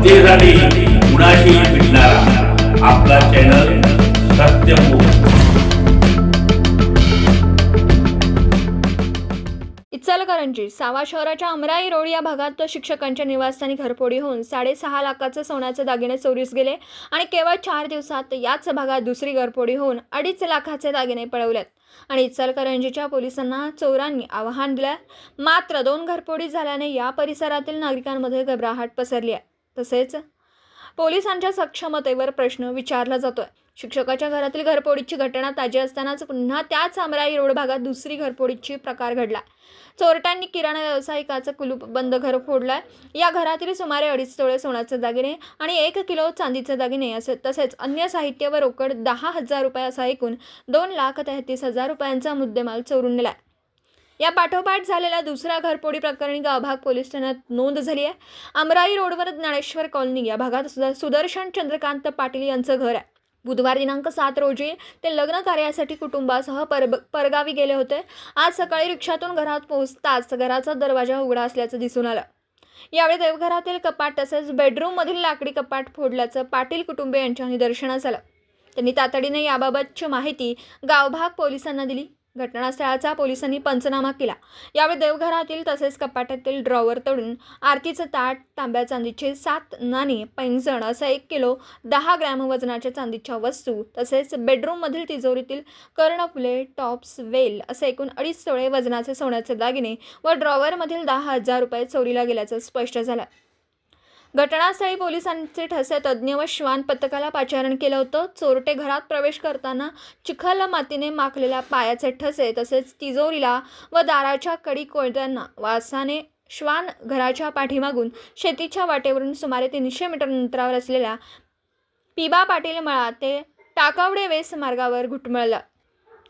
जनतेसाठी कुणाशी भेटणारा आपला चॅनल सत्यमुख इचलकरंजी सावा शहराच्या अमराई रोड या भागात शिक्षकांच्या निवासस्थानी घरफोडी होऊन साडेसहा लाखाचं सोन्याचे दागिने चोरीस गेले आणि केवळ चार दिवसात याच भागात दुसरी घरफोडी होऊन अडीच लाखाचे दागिने पळवलेत. आणि इचलकरंजीच्या पोलिसांना चोरांनी आव्हान दिलं मात्र दोन घरफोडी झाल्याने या परिसरातील नागरिकांमध्ये घबराहट पसरली आहे. तसेच पोलिसांच्या सक्षमतेवर प्रश्न विचारला जातोय. शिक्षकाच्या घरातील घरपोडीची घटना ताजी असतानाच पुन्हा त्याच अमराई रोड भागात दुसरी घरपोडीची प्रकार घडला. चोरट्यांनी किराणा व्यावसायिकाचं कुलूप बंद घर फोडलाय. या घरातील सुमारे अडीच तोळे सोन्याचे दागिने आणि एक किलो चांदीचे दागिने असे तसेच अन्य साहित्य व रोकड दहा हजार रुपये असा एकूण दोन लाख तेहतीस हजार रुपयांचा मुद्देमाल चोरून नेलाय. या पाठोपाठ झालेला दुसरा घरपोडी प्रकरणी गावभाग पोलीस ठाण्यात नोंद झाली आहे. अमराई रोडवर ज्ञानेश्वर कॉलनी या भागात सुद्धा सुदर्शन चंद्रकांत पाटील यांचं घर आहे. बुधवार दिनांक सात रोजी ते लग्न कार्यासाठी कुटुंबासह पर परगावी गेले होते. आज सकाळी रिक्षातून घरात पोहोचताच घराचा दरवाजा उघडा असल्याचं दिसून आलं. यावेळी देवघरातील कपाट तसेच बेडरूममधील लाकडी कपाट फोडल्याचं पाटील कुटुंबे यांच्या निदर्शनास आलं. त्यांनी तातडीने याबाबतची माहिती गावभाग पोलिसांना दिली. घटनास्थळाचा पोलिसांनी पंचनामा केला. यावेळी देवघरातील तसेच कपाटातील ड्रॉवर तोडून आरतीचं ताट तांब्या चांदीचे सात नाणी पैंजण असं एक किलो दहा ग्रॅम वजनाच्या चांदीच्या वस्तू तसेच बेडरूममधील तिजोरीतील कर्णफुले टॉप्स वेल असे एकूण अडीच तोळे वजनाचे सोन्याचे दागिने व ड्रॉवरमधील दहा हजार रुपये चोरीला गेल्याचं स्पष्ट झालं. घटनास्थळी पोलिसांचे ठसे तज्ज्ञ व श्वान पथकाला पाचारण केलं होतं. चोरटे घरात प्रवेश करताना चिखल मातीने माखलेल्या पायाचे ठसे तसेच तिजोरीला व दाराच्या कडी कोळत्यांना वासाने श्वान घराच्या पाठीमागून शेतीच्या वाटेवरून सुमारे तीनशे मीटर अंतरावर असलेल्या पिबा पाटील मळा ते टाकावडे वेस मार्गावर घुटमळलं.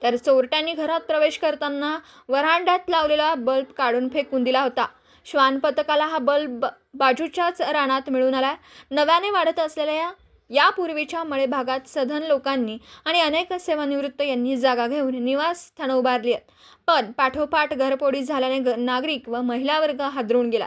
तर चोरट्यांनी घरात प्रवेश करताना वरांड्यात लावलेला बल्ब काढून फेकून दिला होता. श्वान पथकाला हा बल्ब बाजूच्याच रानात मिळून आला नव्याने वाढत असलेल्या या यापूर्वीच्या मळे भागात सधन लोकांनी आणि अनेक सेवानिवृत्त यांनी जागा घेऊन निवासस्थानं उभारली आहेत. पण पाठोपाठ घरपोडी झाल्याने ग- नागरिक व महिला वर्ग हादरून गेला.